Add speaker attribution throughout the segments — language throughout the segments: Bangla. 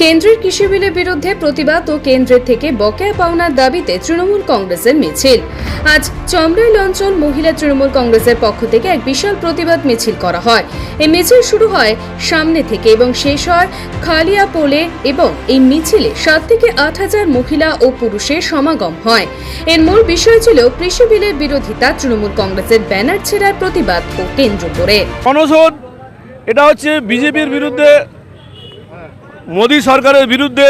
Speaker 1: কেন্দ্রের কৃষি বিলের বিরুদ্ধে প্রতিবাদ ও কেন্দ্রের থেকে বকেয়া পাওনার দাবিতে তৃণমূল কংগ্রেসের মিছিল। আজ চমড়াইল অঞ্চল মহিলা তৃণমূল কংগ্রেসের পক্ষ থেকে এক বিশাল প্রতিবাদ মিছিল করা হয়। এই মিছিল শুরু হয় সামনে থেকে এবং শেষ হয় খালিয়া পোলে এবং এই মিছিলে সাত থেকে আট হাজার মহিলা ও পুরুষের সমাগম হয়। এর মূল বিষয় ছিল কৃষি বিলের বিরোধিতা তৃণমূল কংগ্রেসের ব্যানার ছেড়ার প্রতিবাদ ও কেন্দ্র করে।
Speaker 2: এটা হচ্ছে বিজেপির বিরুদ্ধে মোদী সরকারের বিরুদ্ধে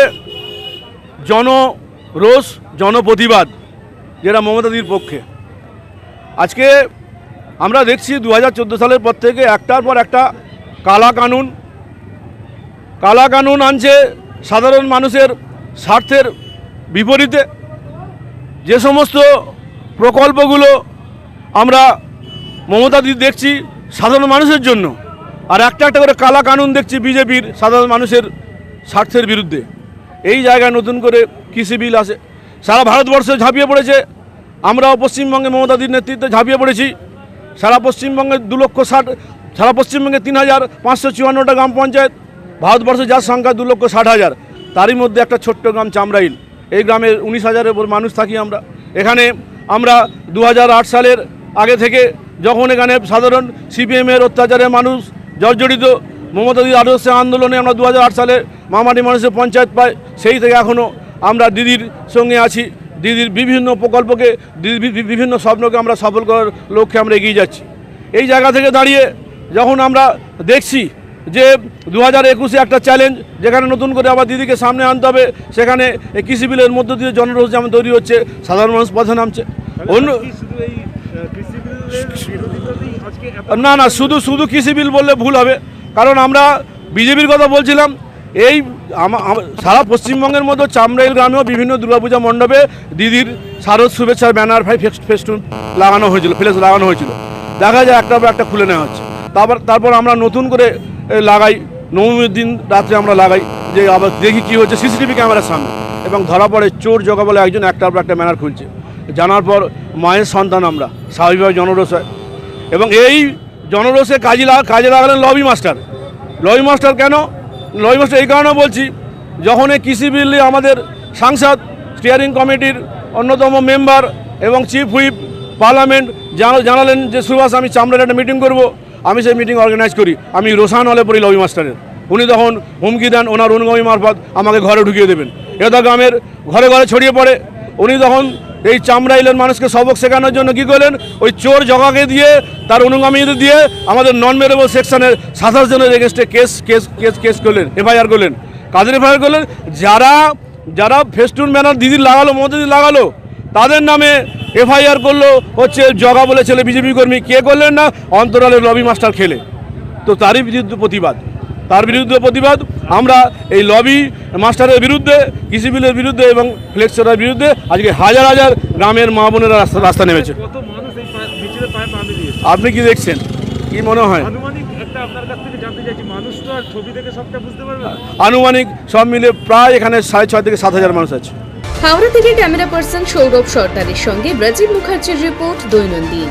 Speaker 2: জনরোষ, জনপ্রতিবাদ, যেটা মমতাদির পক্ষে। আজকে আমরা দেখছি দু হাজার চোদ্দ সালের পর থেকে একটার পর একটা কালা কানুন। কালা কানুন আনছে সাধারণ মানুষের স্বার্থের বিপরীতে। যে সমস্ত প্রকল্পগুলো আমরা মমতাদি দেখছি সাধারণ মানুষের জন্য। আর একটা একটা করে কালা কানুন দেখছি বিজেপির সাধারণ মানুষের স্বার্থের বিরুদ্ধে। এই জায়গায় নতুন করে কৃষি বিল আসে। সারা ভারতবর্ষে ঝাঁপিয়ে পড়েছে। আমরাও পশ্চিমবঙ্গে মমতাদির নেতৃত্বে ঝাঁপিয়ে পড়েছি। সারা পশ্চিমবঙ্গে দু লক্ষ ষাট, সারা পশ্চিমবঙ্গে তিন হাজার পাঁচশো চুয়ান্নটা গ্রাম পঞ্চায়েত। ভারতবর্ষে যার সংখ্যা দু লক্ষ ষাট হাজার, তারই মধ্যে একটা ছোট্ট গ্রাম চামড়াইল এই গ্রামের উনিশ হাজারের উপর মানুষ থাকি আমরা। এখানে আমরা দু হাজার আট সালের আগে থেকে যখন এখানে সাধারণ সিপিএমের অত্যাচারে মানুষ জর্জরিত মমতাদির আদর্শে আন্দোলনে আমরা দু হাজার আট সালে মামাটি মানুষের পঞ্চায়েত পাই সেই থেকে এখনও আমরা দিদির সঙ্গে আছি। দিদির বিভিন্ন প্রকল্পকে দিদির বিভিন্ন স্বপ্নকে আমরা সফল করার লক্ষ্যে আমরা এগিয়ে যাচ্ছি। এই জায়গা থেকে দাঁড়িয়ে যখন আমরা দেখছি যে দু হাজার একুশে একটা চ্যালেঞ্জ যেখানে নতুন করে আবার দিদিকে সামনে আনতে হবে সেখানে কৃষি বিলের মধ্য দিয়ে জনরোষ যেমন তৈরি হচ্ছে সাধারণ মানুষ পথে নামছে। অন্য না না শুধু শুধু কৃষি বিল বললে ভুল হবে। কারণ আমরা বিজেপির কথা বলছিলাম, এই সারা পশ্চিমবঙ্গের মতো চামড়াইল গ্রামেও বিভিন্ন দুর্গাপূজা মণ্ডপে দিদির শারদ শুভেচ্ছার ব্যানার ভাই ফেস- ফেস্টুন লাগানো হয়েছিল ফ্লেক্স লাগানো হয়েছিল। দেখা যায় একটা পর একটা খুলে নেওয়া হচ্ছে। তারপর তারপর আমরা নতুন করে লাগাই, নবমীর দিন রাত্রে আমরা লাগাই, যে আবার দেখি কী হচ্ছে সিসিটিভি ক্যামেরার সামনে। এবং ধরা পড়ে চোর জগা বলে একজন একটার পর একটা ব্যানার খুলছে। জানার পর মায়ের সন্তান আমরা, স্বাভাবিকভাবে জনরোষ হয়। এবং এই জনরোষে কাজে লাগা কাজে লাগালেন লবি মাস্টার লবি মাস্টার কেন? লবি মাস্টার এই কারণে বলছি, যখন এই কৃষি বিল আমাদের সাংসদ স্টিয়ারিং কমিটির অন্যতম মেম্বার এবং চিফ হুইপ পার্লামেন্ট জানা- জানালেন যে, সুভাষ, আমি চামড়ার একটা মিটিং করব। আমি সেই মিটিং অর্গানাইজ করি। আমি রোশান হলে পড়ি লবি মাস্টারের উনি তখন হুমকি দেন, ওনার অনুগামী মারফত আমাকে ঘরে ঢুকিয়ে দেবেন। এটা গ্রামের ঘরে ঘরে ছড়িয়ে পড়ে। উনি তখন এই চামড়াইলের মানুষকে সবক শেখানোর জন্য কি করলেন? ওই চোর জগাকে দিয়ে, তার অনুগামীদের দিয়ে আমাদের নন মেরেবল সেকশনের সাতাশ জনের এগেনস্টে কেস কেস কেস কেস করলেন এফআইআর করলেন। কাদের এফআইআর করলেন? যারা যারা ফেস্টুন ব্যানার দিদির লাগালো, মমতা দিদি লাগালো, তাদের নামে এফআইআর করল, হচ্ছে জগা বলে ছেলে বিজেপি কর্মী। কে করলেন না? অন্তরালের রবি মাস্টার খেলে। তো তারই প্রতিবাদ। তার বিরুদ্ধে প্রতিবাদ। আমরা এই লবি মাস্টারের বিরুদ্ধে কৃষি বিলের বিরুদ্ধে এবং ফ্লেক্সরের বিরুদ্ধে আজকে হাজার হাজার গ্রামের মা বোনেরা রাস্তা রাস্তা নেমেছে। আপনি কি দেখছেন? কি মনে হয়?
Speaker 3: আনুমানিক একটা আপনার কাছ থেকে জানতে চাইছি মানুষ তো আর ছবি দেখে সবটা বুঝতে পারবে না।
Speaker 2: আনুমানিক সব মিলে প্রায় এখানে সাড়ে ছয় থেকে সাত হাজার মানুষ আছে।
Speaker 1: হাওড়া থেকে ক্যামেরা পার্সন সৌরভ সর্দারের সঙ্গে রাজীব মুখার্জির রিপোর্ট দৈনন্দিন।